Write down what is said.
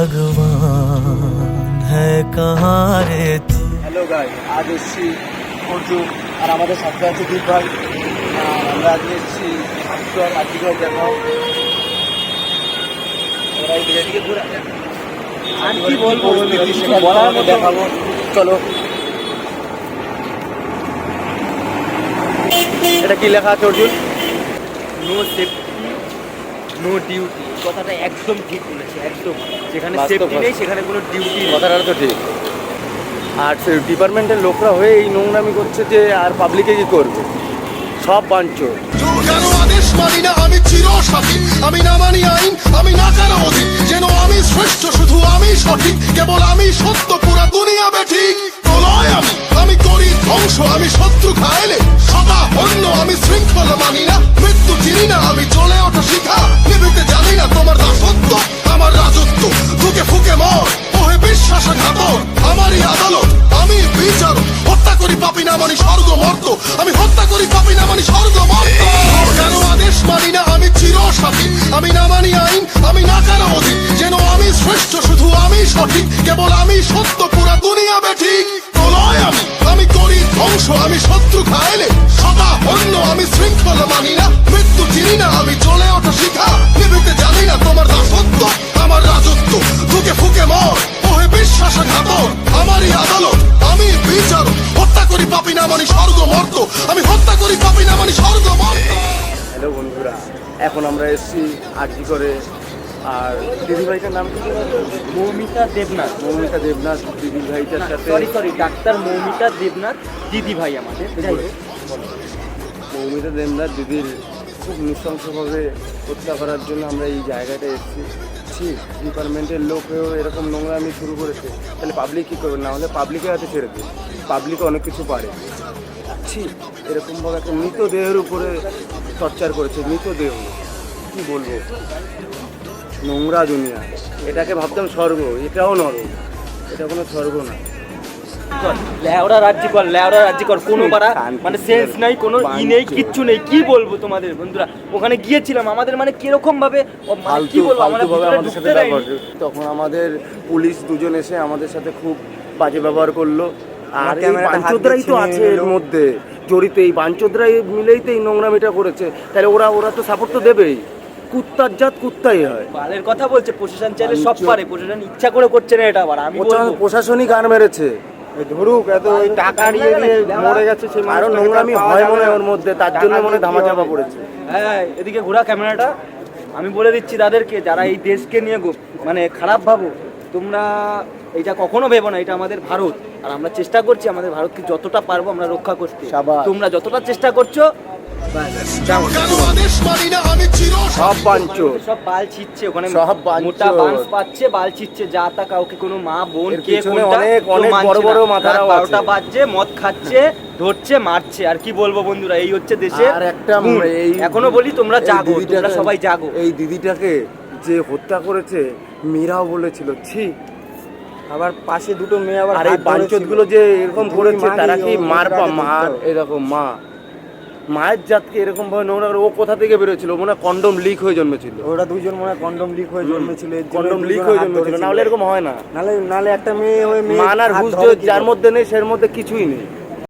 भगवान है कहाँ रे तू হ্যালো গাই আজ এসেছি অর্জুন আর আমাদের সাথে আছে দীপ ভাই আর আমরা আজ এসেছি আজকের আজকের দেখাও ওরা এই দিকে ঘুরে আর কি বলবো কিছু বলার মতো দেখাবো চলো এটা কি লেখা আছে Arjun no safety no duty কথাটা একদম ঠিক বলেছে একদম। যেখানে সেফটি নেই সেখানে কোনো ডিউটি কথাটা তো ঠিক। আর সে ডিপার্টমেন্টের লোকরা হয়ে এই নোংরামি করছে যে আর পাবলিকে কি করবে? সব কেন আদেশ মানি না? আমি চিরসাথী। আমি না মানি আইন আমি না অধীন। যেন আমি শ্রেষ্ঠ শুধু আমি সঠিক। কেবল আমি সত্য পুরা দুনিয়া বেঠিক প্রলয় আমি আমি করি ধ্বংস আমি শত্রু খাইলে সদা অন্য আমি শৃঙ্খল মানি না। মৃত্যু চিনি না আমি চলে ওঠা শিখা। নিভিতে জানি না মর্ত। আমি হত্যা করি, পাপি না মানি স্বর্গ মর্ত। কেন আদেশ মানি না আমি চিরসাথী আমি না মানি আইন, আমি না কেন অধীন? যেন আমি শ্রেষ্ঠ, শুধু আমি সঠিক, কেবল আমি সত্য, পুরা দুনিয়া বেঠিক প্রলয় আমি আমি করি ধ্বংস, আমি শত্রু খাইলে সদা অন্য, আমি শৃঙ্খল মানি না। মৃত্যু চিনি না, আমি চলে ওঠা এখন আমরা এসেছি আরজি করে। আর দিদি ভাইটার নাম কি? মৌমিতা দেবনাথ। মৌমিতা দেবনাথ দিদি ভাইটার সাথে sorry sorry doctor Moumita Debnath দিদি ভাই আমাদের। মৌমিতা দেবনাথ দিদির খুব নৃশংসভাবে হত্যা করার জন্য আমরা এই জায়গাটা এসেছি। ঠিক ডিপার্টমেন্টের লোক হয়েও এরকম নোংরামি শুরু করেছে। তাহলে পাবলিক কী করবে? না হলে পাবলিকের হাতে ছেড়ে দেবে। পাবলিকে অনেক কিছু পারে। ঠিক এরকমভাবে একটা মৃতদেহের উপরে টর্চার করেছে মৃতদেহ। কী বলব? নোংরা দুনিয়া। এটাকে ভাবতাম স্বর্গ এটাও নরক এটা কোনো স্বর্গ না। কর, ল্যাওড়া রাজ্য কর ল্যাওড়া রাজ্য কর কোনো শান্তি মানে সেন্স নাই কোনো ই নেই কিচ্ছু নেই। কি বলব তোমাদের বন্ধুরা? ওখানে গিয়েছিলাম আমাদের মানে কীরকম ভাবে ও মানে কি বলব আমাদের সাথে। তখন আমাদের পুলিশ দুজন এসে আমাদের সাথে খুব বাজে ব্যবহার করল। আর এই তো আছে এর মধ্যে। জড়িত এই বাঞ্চোদরাই মিলেই তো এই নোংরামিটা করেছে। তাহলে ওরা ওরা তো সাপোর্ট তো দেবেই। কুত্তার জাত কুত্তাই হয়। বালের কথা বলছে প্রশাসন চাইলে সব পারে প্রশাসন ইচ্ছা করে করছে না এটা আবার আমি প্রশাসন- বলব। প্রশাসনিক গান মেরেছে। ধরুক এত ওই টাকা নিয়ে দিয়ে মরে গেছে সে আরও নোংরামি হয় মনে ওর মধ্যে তার জন্য মনে হয় ধামাচাপা পড়েছে হ্যাঁ এদিকে ঘোরা ক্যামেরাটা। আমি বলে দিচ্ছি তাদেরকে যারা এই দেশকে নিয়ে গো- মানে খারাপ ভাবো তোমরা এটা কখনো ভেবো না এটা আমাদের ভারত। আর আমরা চেষ্টা করছি আমাদের ভারতকে যতটা পারব আমরা রক্ষা করতে। তোমরা যতটা চেষ্টা করছ সব বাল ছিচ্ছে ওখানে। সব মোটা বাঁশ পাচ্ছে বাল ছিচ্ছে যা তা কাউকে কোনো মা বোন কে কোনটা অনেক- অনেক বড় বড় না। বারোটা বাজছে মদ খাচ্ছে ধরছে মারছে। আর কি বলব বন্ধুরা এই হচ্ছে দেশে আর একটা এই এখনও বলি তোমরা জাগো তোমরা সবাই জাগো। এই দিদিটাকে যে হত্যা করেছে মীরাও বলেছিল ছি। আবার পাশে দুটো মেয়ে আবার আর এই বাঞ্চতগুলো যে এরকম করেছে তারা কি মার পা মার? এরকম মা। মায়ের জাতকে এরকম ভাবে নোংরা করে ও কোথা থেকে বেরোছিল মনে কন্ডম লিক হয়ে জন্মেছিল। ওরা দুজন মনে হয় কন্ডম লিক হয়ে জন্মেছিল কন্ডম লিক হয়ে জন্মেছিল। নাহলে এরকম হয় না। নালে নালে একটা মেয়ে হয়ে মেয়ে মান আর কি যার মধ্যে নেই সের মধ্যে কিছুই নেই।